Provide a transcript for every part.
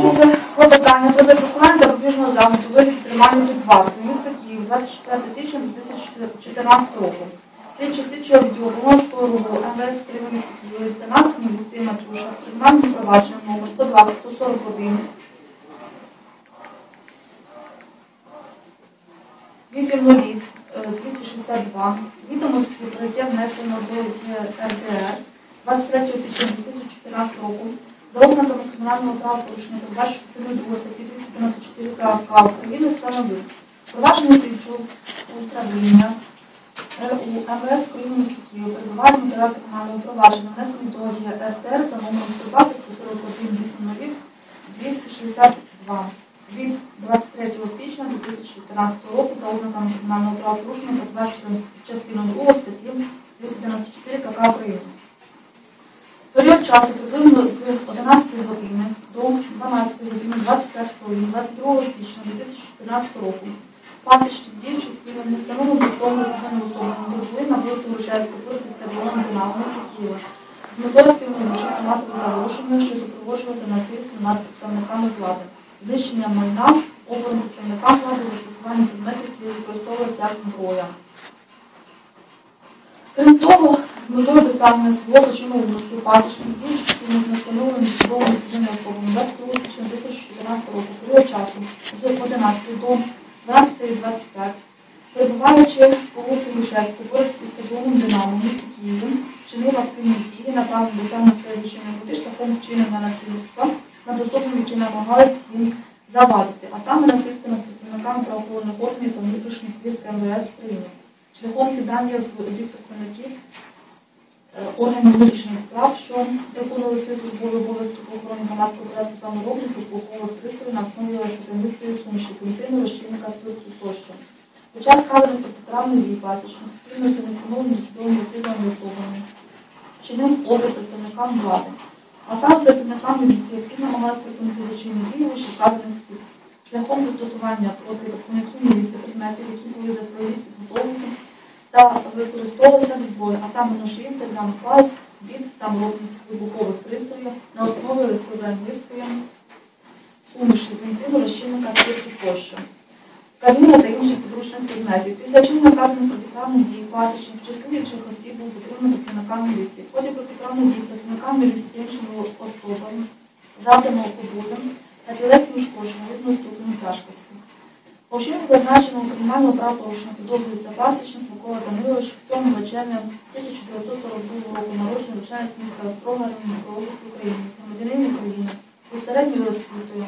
Оголошується клопотання про застосування запобіжного заходу у вигляді тримання під вартою. Місто Київ, 24 січня 2014 року. Слідчий слідчого відділу Волонського руху МВС України місті Києві, лейтенант міліції Матюша, в кримінальному провадженні номер 120 141 8 нулів е, 262. Відомості про яке внесено до ЄРДР 23 січня 2014 року за ознаками кримінального правопорушення. Передбачено частиною 2 статті 294 КК України встановив провадження слідчого управління РУ МВС України місті Києва перебуває матеріал кримінального провадження. Внесений до ЄРДР за номером 120 141 262 від 23 січня 2014 року за ознаками кримінального правопорушення передбачено частину 2 статті 294 КК України. Період часу приблизно з 11 години до 12 години 25 хвилин 22 січня 2014 року пасічник діючи спільно з нестановленим військовими особами особами були на вулиці Грушевську поряд із стадіоном Динамо місті Києва з метою активної участі масового заворушення, що супроводжувалося насильством над представниками влади, знищення майна, оборон представникам влади, застосування предметів, які використовувалися як зброя. Крім того, з метою досягнення свого злочинного умислу пасічник діючи спільно з нестановленим військовими цивільними особами. 22 січня 2014 року період часу з 11 до 12.25, перебуваючи по вулиці Грушевську, поряд із стадіоном Динамо місті Києві, вчинив активні дії, направлені до своєї злочинної мети шляхом вчинення насильства над особами, які намагались їм завадити, а саме насильство над працівниками правоохоронних органів та внутрішніх військ МВС України, шляхом кидання в бік працівників органів внутрішніх справ, що виконували свої службові обов'язки по охороні громадського порядку саморобних вибухових пристроїв на основі електрозамістої суміші, пенсійного розчинника спирту тощо. Під час кадрів протиправної дії пасічних спільно з нестановленим судовим розслідуванням особами вчинив опір представникам влади, а саме працівникам міліції, які намагалися припинити злочинні дії вище вказаних осіб, шляхом застосування проти працівників міліції предметів, які були заздалегідь підготовлені та використовувалися в зброї, а саме ножів та палець від саморобних вибухових пристроїв на основі легкозаймистої суміші, бензину, розчинника, спирту тощо. Каміння та інших підручних предметів. Після вчинення вказаних протиправних дій пасічних в числі інших осіб був затриманий працівниками міліції. В ході протиправних дій працівниками міліції іншими особами завдано побудом та тілесні ушкодження різного ступеню тяжкості. По вчиненню зазначеного кримінального правопорушення підозрюється пасічник Микола Данилович 7 червня 1942 року народжений начальник міста Острога Рівненської області України, громадянин України із середньою освітою,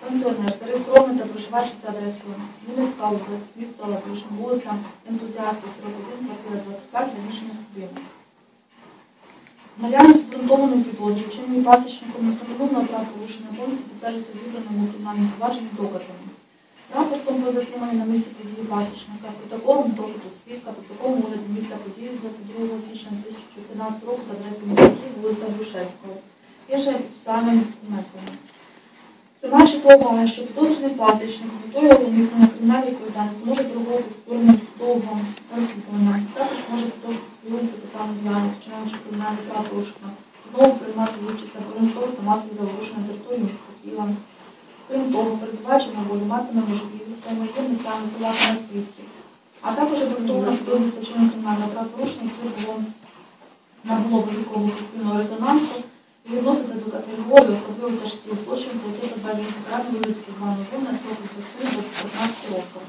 пенсіонер, зареєстрований та проживаючи за адресою Вінницька область, місто Латишин, вулиця Ентузіастів, 41, квартира 25, приміщення судину. Наявність обґрунтованої підозри, вчиненої пасічником неправомірного правопорушення повністю підтверджується зібраному кримінальному провадженні доказами. Рапортом про затримання на місці події пасічника, протоколом допиту свідка, протоколом огляду місця події 22 січня 2014 року за адресою міста вулиця Грушевського, іншими процесуальними документами. Приймаючи до що підозрюваний пасічник метою уникнення кримінальної відповідальності може проводити створення судового розслідування, також може продовжити свою протиправну діяльність, вчинаючи кримінальне правопорушення, знову приймати участь або та масові заворушення території міста Києва. Крім того, волі, матиме можливість та ймовірність саме впливати на свідків, а також обґрунтовано підозрюється вчинення кримінального правопорушення, яке було набуло великого суспільного резонансу і відноситься до категорії особливо тяжких злочинів, за які передбачені покарання вигляді позбавлення волі на строк від 20 до 15 років.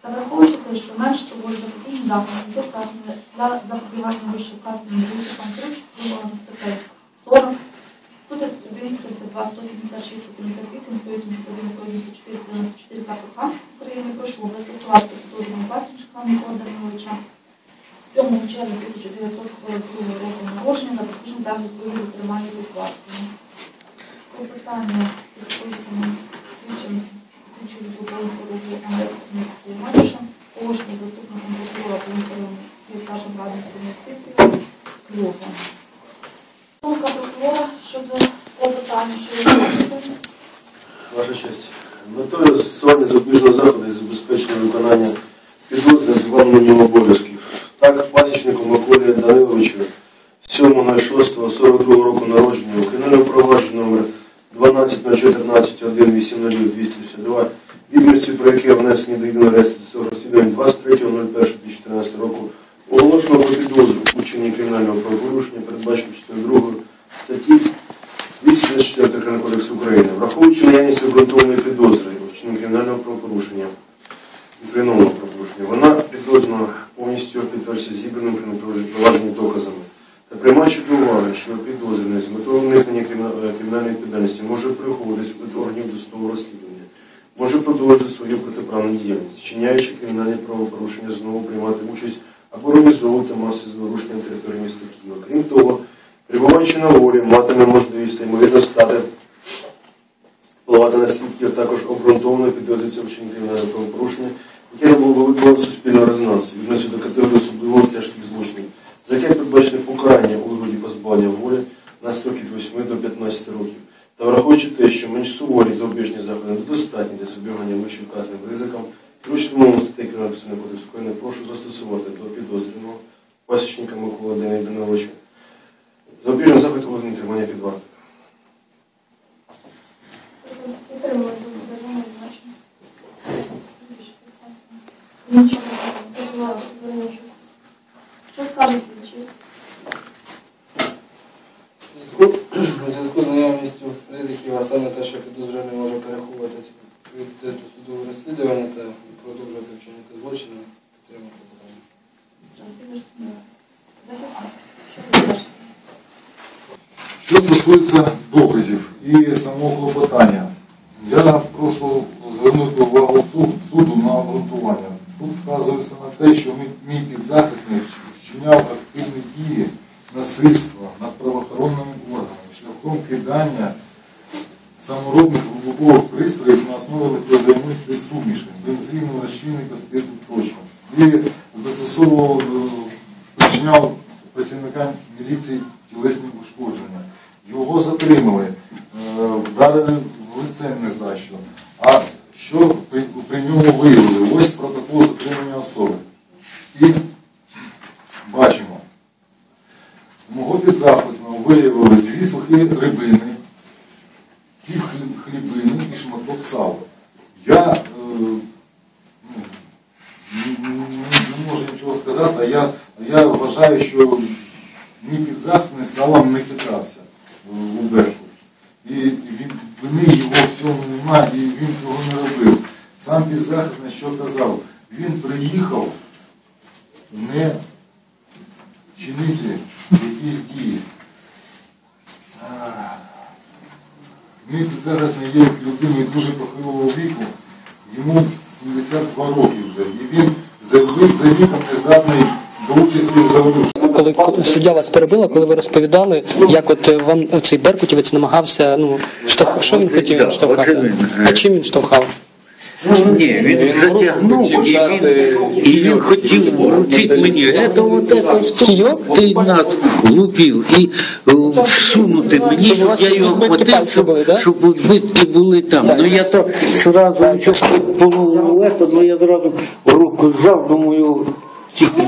Та враховуючи те, що менш собою запобіжні заходи для запобігання вище вказаним ризикам керуючи спробувами статей 40, 131, 132, 176, 178, 181, 184, 94 КПК України прошу застосувати підозрюваного пасічника Микола Даниловича 7 червня 1942 року народження за запобіжний захід вигляду тримання під вартою. Клопотання підписано слідчим слідчою Луговського руху МВС міського матуша, положення заступником прокурора Пунктовим Київкашем радом про Кльова. Думка прокурора Ваша честь. Метою застосування запобіжного заходу і забезпечення виконання підозри виконанням обов'язків. Так, пасічнику Миколі Даниловичу 7.06.42 року народження у кримінальному провадженні номер 12 на про яке внесені до єдиного реєстру цього розслідування 23.01.2014 року оголошено про підозру учені кримінального правопорушення, передбачено 42 наявність обґрунтованої підозри чині кримінального правопорушення, кримінального правопорушення, вона підозрювана повністю підтверджується зібраним провадженні доказами. Та приймаючи до уваги, що підозрюваний з метою уникнення е, кримінальної відповідальності може переходити від органів досудового розслідування, може продовжити свою протиправну діяльність, чиняючи кримінальні правопорушення, знову приймати участь або організовувати маси зворушення на території міста Києва. Крім того, перебуваючи на волі, матиме можливість ймовірно стати впливати на свідків, також обґрунтовано підозрюється вчинення кримінального правопорушення, яке не було виконано суспільного резонансу, відносить до категорії особливо тяжких злочинів, за яке передбачене покарання у вигляді позбавлення волі на строки від 8 до 15 років. Та враховуючи те, що менш суворі запобіжні заходи недостатні для собігання вище вказаним ризиком, керуючи вимогами статей Кримінального процесуального кодексу України, прошу застосувати до підозрюваного пасічника Миколи Дени Даниловича запобіжний заход у вигляді тримання під вартою. Підтримую думку значення. Нічого не знаю. Що скаже слідчий? У зв'язку- з наявністю ризиків, а саме те, що підозрюваний може переховуватись від досудового розслідування та продовжувати вчиняти злочини, підтримати. Що? Що стосується доказів і самого клопотання, я прошу звернути увагу суду на обґрунтування. Тут вказується на те, що мій- підзахисник вчиняв активні дії насильства над правоохоронними органами шляхом кидання саморобних вибухових пристроїв на основі електрозаймистої суміші, бензину, розчинника, спирту тощо. І застосовував, е, спричиняв працівникам міліції тілесні ушкодження. Його затримали, е, вдарили в лице не за що. А що при, при ньому виявили? Ось протокол затримання особи. І бачимо, мого підзахисного виявили дві сухі рибини, пів хлі- хлібини і шматок сала. Я е, ну, не, не- не можу нічого сказати, а я, я вважаю, що мій підзахисний салом не питався у Берку. І він, вини його в цьому немає, і він цього не робив. Сам підзахисний що казав? Він приїхав не чинити якісь дії. Мій підзахисний є людиною дуже похилого віку, йому 72 роки вже, і він за, вік- за віком не здатний до участі в заворушенні. Коли коли суддя вас перебила, коли ви розповідали, як от е, вам цей беркутівець намагався, ну штовх... що він хотів штовхати? Е, А чим він штовхав? Ні, він затягнув і він, і він хотів вручити мені. Это вот это що ти нас лупив і е, всунути мені, Щоб я його хватив, щоб, відбитки були там. Ну я то зразу що половину ето, ну я зразу руку взяв, думаю, тільки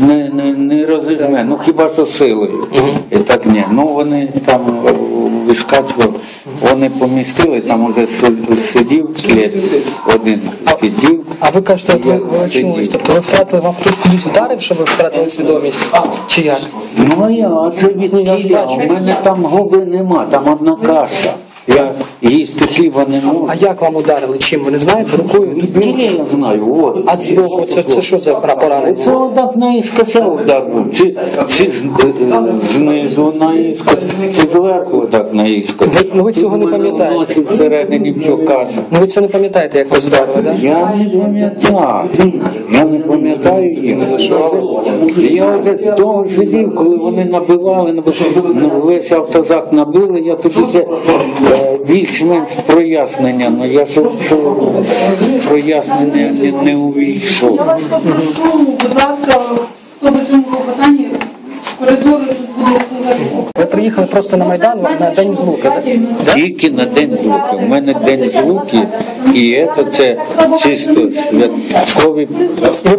не, не, не розіжме, ну хіба що силою. І так ні. Ну вони там е, вискачували, вони помістили, там уже сидів клет, один підів. А ви кажете, от ви, ви очнулись, тобто ви втратили, вам хтось кудись вдарив, що ви втратили свідомість? Чи як? Ну я, а це від Ну, я У мене там губи нема, там одна каша. Я їсти хліба не можу. А як вам ударили? Чим? Ви не знаєте? Рукою? Від я знаю, от. А збоку це, це що за поранення? Це отак наїскося удар був. Чи, чи з- знизу наїскося, чи зверху отак наїскося. Ви- ну, ви цього не пам'ятаєте? Всередині все каша. Ну ви це не пам'ятаєте, як вас вдарили, так? Я не пам'ятаю. Я не пам'ятаю їх. Я вже довго сидів, коли вони набивали, набивали, ну, весь автозак набили, я тут вже більш-менш прояснення, але я ще прояснення не, не увійшов. Я вас попрошу, будь ласка, хто по цьому питанні в коридорі тут буде спілкуватися. Ви приїхали просто на Майдан на День звуки, так? Тільки на день звуки. У мене день звуки І це, це чисто святкові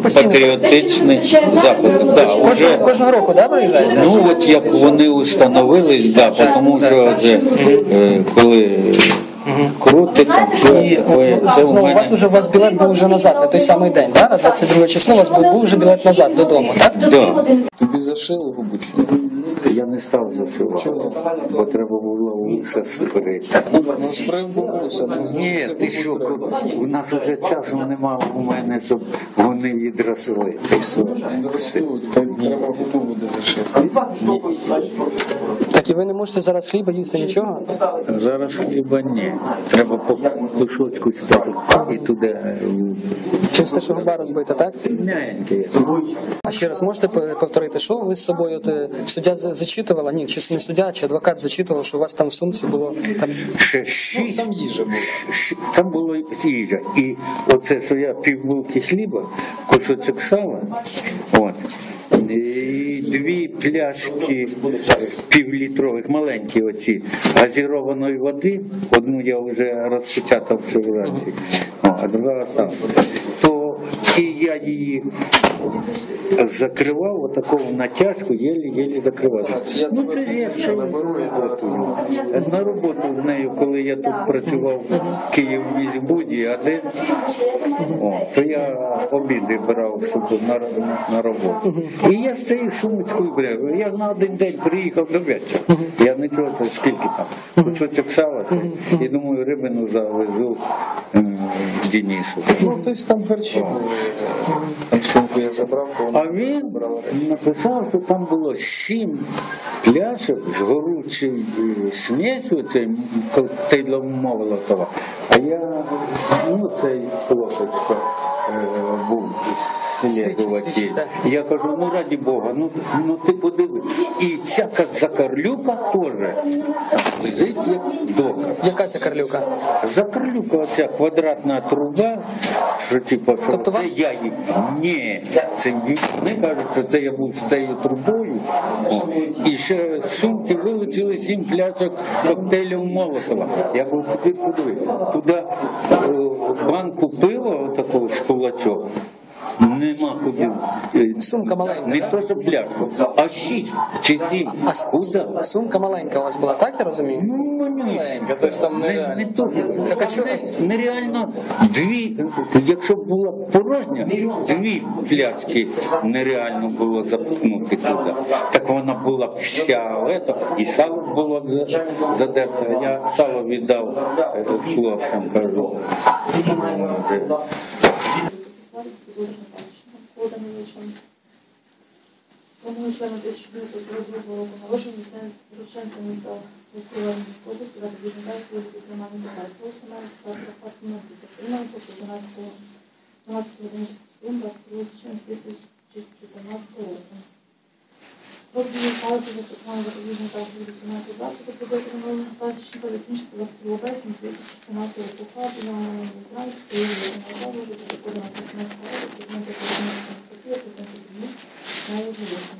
патріотичні заходи. Да, уже, кожного року, да, приїжджаєте? ну от як вони установились, да, тому що вже, е, коли крути, там все І таке, це у знову у вас мене. вже у вас білет був вже назад на той самий день, да? на 22 число у вас був, був вже білет назад додому, так? Да. Тобі зашили губу чи ні? Я не став зашивати, бо треба було все сприти. Ну, ну, Ні, ти що, у нас вже часу немає у мене, щоб вони відросли. Треба буде зашити. І ви не можете зараз хліба їсти нічого? Зараз хліба ні. Треба по кусочку стати і туди е, Через те, що губа розбита, так? м'ягеньке. А ще раз можете повторити, що ви з собою от, е, суддя зачитувала? Ні, чи не суддя, чи адвокат зачитував, що у вас там в сумці було там Ще шість. Там їжа була. Там було їжа. І оце, що я півбулки хліба, кусочок сала, от, дві пляшки півлітрових, маленькі оці, газірованої води, одну я вже розпечатав в вранці, а друга там. То і я її закривав отакову натяжку, єлі-єлі закривав. Ну це Наберу і на роботу з нею, коли я тут працював в Київ міськбуді, один, о, то я обіди брав щоб на, на роботу. І я з цією сумочкою брав. Я на один день приїхав до вечора. Я не чув, скільки там, кусочок сала, це. і думаю, рибину завезу Денису. Ну, тобто там харчі сумку я забрав, А він написав, що там було сім пляшок з горючою е, смесью, цей коктейлем Молотова. А я, ну цей хлопець, був Селегова слідчий, так. Я кажу, ну раді Бога, ну, ну ти подиви. І ця закарлюка теж лежить як доказ. яка ця карлюка? Закарлюка оця квадратна труба, що типу, що Тобто це вам- я її. Ні, це вони кажуть, що це я був з цією трубою. І ще з сумки вилучили сім пляшок коктейлів Молотова. Я був куди подивитися. Туди о, банку пива, отакого з кулачок. Нема куди. Сумка маленька, Не да? то, що пляшку, а шість чи сім. А с- Куди? сумка маленька у вас була, так я розумію? Ну, маленька, тобто там не, нереально. не то, що- Так, а чого? не- нереально дві, якщо б була порожня, дві пляшки нереально було запхнути туди. Так вона була б вся ета, і сало було б за- задерте. Я сало віддав е, хлопцям, кажу підрозділу Панщина, поданий Личенко. Цьому члена 1942 року народження Рученко не став відкриванням області за біженців від кримінальних питань. Слово Семен Петра Фатмонти, Кримінальний тобто 12 12 годин 22 січня 2014 року. Палиці застосування запобіжного заходу кімнату засобу підозрюваного пасічника закінчити за співобесіду 2014 року вкладу на Україні Києві на заводу за законом Київського року документи Київського статті 15 днів на його вирішення.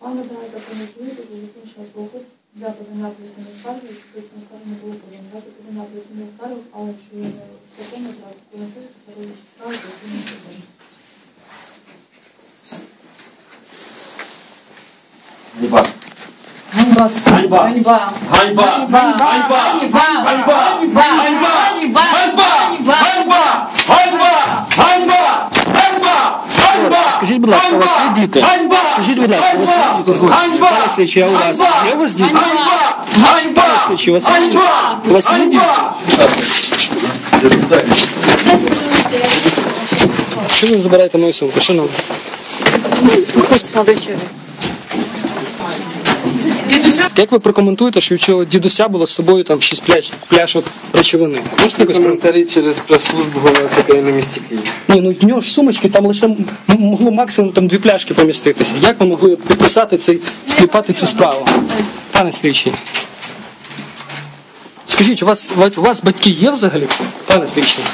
Пан надає закону зміни до закінчення сроку для подання апеляційної скарги, відповідно скарги було подано. Для подання апеляційної скарги, але чи законно за законом сільського скарги до цього Ганьба. Ганьба. Ганьба. Ганьба. Ганьба! Ганьба! Ганьба! Ганьба! Ганьба! Ганьба! Ганьба! Ганьба! Ганьба! Ганьба! Скажіть, будь ласка, у вас є діти? Ганьба! Скажіть, будь ласка, у вас є діти? Ганьба! Пане слідчий, а у вас Ганьба! є у вас діти? Ганьба! Ганьба! Пане слідчий, у вас є діти? Ганьба! У вас є діти? Ганьба! Чому ви забираєте мою сумку? Шановні? Як ви прокоментуєте, що цього дідуся було з собою там 6 пляш, пляшок речовини? Можете якось прокоментувати? коментарі через прес-службу голови України місті Київ. Ні, ну в нього ж сумочки там лише м- могло максимум там дві пляшки поміститися. Як ви могли підписати цей, скліпати цю справу? Пане слідчий. Скажіть, у вас, у вас батьки є взагалі? Пане слідчий?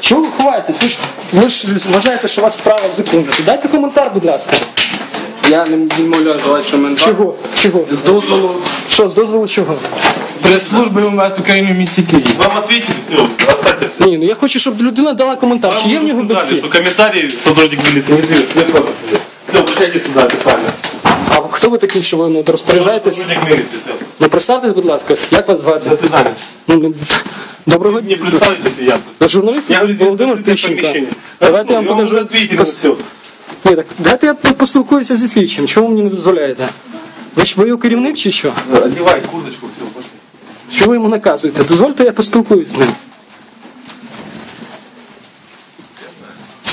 Чого ви ховаєтесь? Ви ж, ви ж вважаєте, що у вас справа в законі. Дайте коментар, будь ласка. Я не відмовляю давати коментар. Чого? Чого? З дозволу Що, з дозволу чого? прес-служби МВС України в місті Києві. Вам ответили, все, оставьте. Ні, ну я хочу, щоб людина дала коментар, Вам чи є в нього сказали, батьки. что комментарий сотрудник милиции не дает. Не фото. Все, обращайтесь сюда официально. А хто ви такий, що ви ну, розпоряджаєтесь? Сотрудник милиции, все. Ну представтесь, будь ласка, як вас звати? До свидания. Ну, ну, доброго Не дня. представитесь, я. Журналіст Я Володимир Тищенко. Давайте я вам покажу. ответили. Ні, так дайте я поспілкуюся зі слідчим. Чого ви мені не дозволяєте? Ви ж ви його керівник чи що? Одівай курточку, все, пошли. Що ви йому наказуєте? Дозвольте, я поспілкуюсь з ним.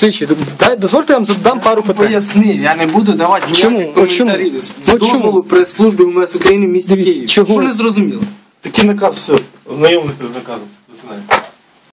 Слідчий, дай, дозвольте я вам задам пару питань. Пояснив, я не буду давати Чому? ніяких коментарів. З дозволу прес-служби МВС України в місті Києві. чого? Що не зрозуміло? Такий наказ, все. Ознайомлюйтесь з наказом. До свидания.